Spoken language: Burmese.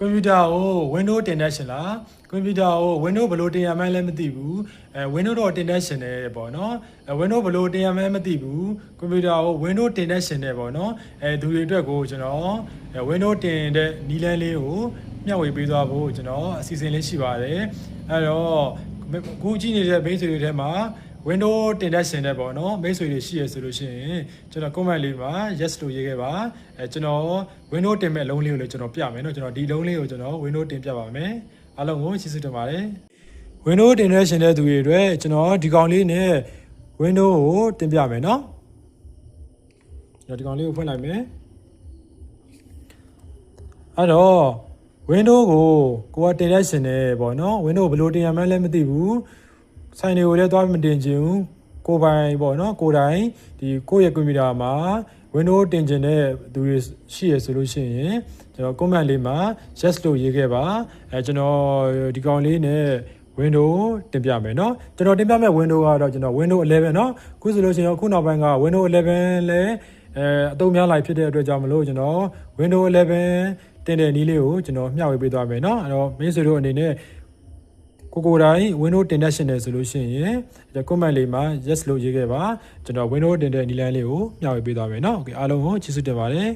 ကွန်ပျူတာကို Windows တင်တတ်ရှင်လားကွန်ပျူတာကို Windows ဘယ်လိုတင်ရမှန်းလည်းမသိဘူးအဲ Windows တော့တင်တတ်ရှင်တယ်ပေါ့နော်အဲ Windows ဘယ်လိုတင်ရမှန်းမသိဘူးကွန်ပျူတာကို Windows တင်တတ်ရှင်တယ်ပေါ့နော်အဲသူတွေအတွက်ကိုကျွန်တော်အဲ Windows တင်တဲ့နီလန်းလေးကိုမျှဝေပေးသွားဖို့ကျွန်တော်အစီအစဉ်လေးရှိပါတယ်အဲတော့အခုကြည့်နေတဲ့မိတ်ဆွေတွေထဲမှာ window တင်တဲ့ရှင်တဲ့ပေါ့နော်မိတ်ဆွေတွေရှိရဆိုလို့ရှိရင်ကျွန်တော် comment လေးမှာ yes လို့ရေးခဲ့ပါအဲကျွန်တော် window တင်မဲ့လုံးလေးကိုလည်းကျွန်တော်ပြမယ်နော်ကျွန်တော်ဒီလုံးလေးကိုကျွန်တော် window တင်ပြပါမယ်အားလုံးကိုကျေးဇူးတင်ပါတယ် window တင်တဲ့ရှင်တဲ့သူတွေအတွက်ကျွန်တော်ဒီကောင်လေးနဲ့ window ကိုတင်ပြမယ်နော်ကျွန်တော်ဒီကောင်လေးကိုဖွင့်လိုက်မယ်အဲ့တော့ window ကိုကိုကတင်တဲ့ရှင်တယ်ပေါ့နော် window ဘယ်လိုတင်ရမှန်းလည်းမသိဘူး ဆိုင်တွေကိုလည်းသွားမတင်ချင်ဘူးကိုယ်ပိုင်ပေါ့နော်ကိုယ်တိုင်ဒီကိုယ့်ရဲ့ကွန်ပျူတာမှာ Windows တင်ချင်တဲ့သူတွေရှိရဆိုလို့ရှိရင်ကျွန်တော် comment လေးမှာ yes လို့ရေးခဲ့ပါအဲကျွန်တော်ဒီကောင်လေးနဲ့ Windows တင်ပြမယ်เนาะကျွန်တော်တင်ပြမဲ့ Windows ကတော့ကျွန်တော် Windows 11เนาะခုဆိုလို့ရှိရင်အခုနောက်ပိုင်းက Windows 11လည်းအဲအသုံးများလိုက်ဖြစ်တဲ့အတွက်ကြောင့်မလို့ကျွန်တော် Windows 11တင်တဲ့နည်းလေးကိုကျွန်တော်မျှဝေပေးသွားမယ်เนาะအဲ့တော့မင်းဆွေတို့အနေနဲ့ ကိုကိုတိုင်း Windows တင်တတ်ရှင်တယ်ဆိုလို့ရှိရင်ဒီ comment လေးမှာ yes လို့ရေးခဲ့ပါကျွန်တော် Windows တင်တဲ့နည်းလမ်းလေးကိုမျှဝေပေးသွားမယ်เนาะ Okay အားလုံးကိုကျေးဇူးတင်ပါတယ်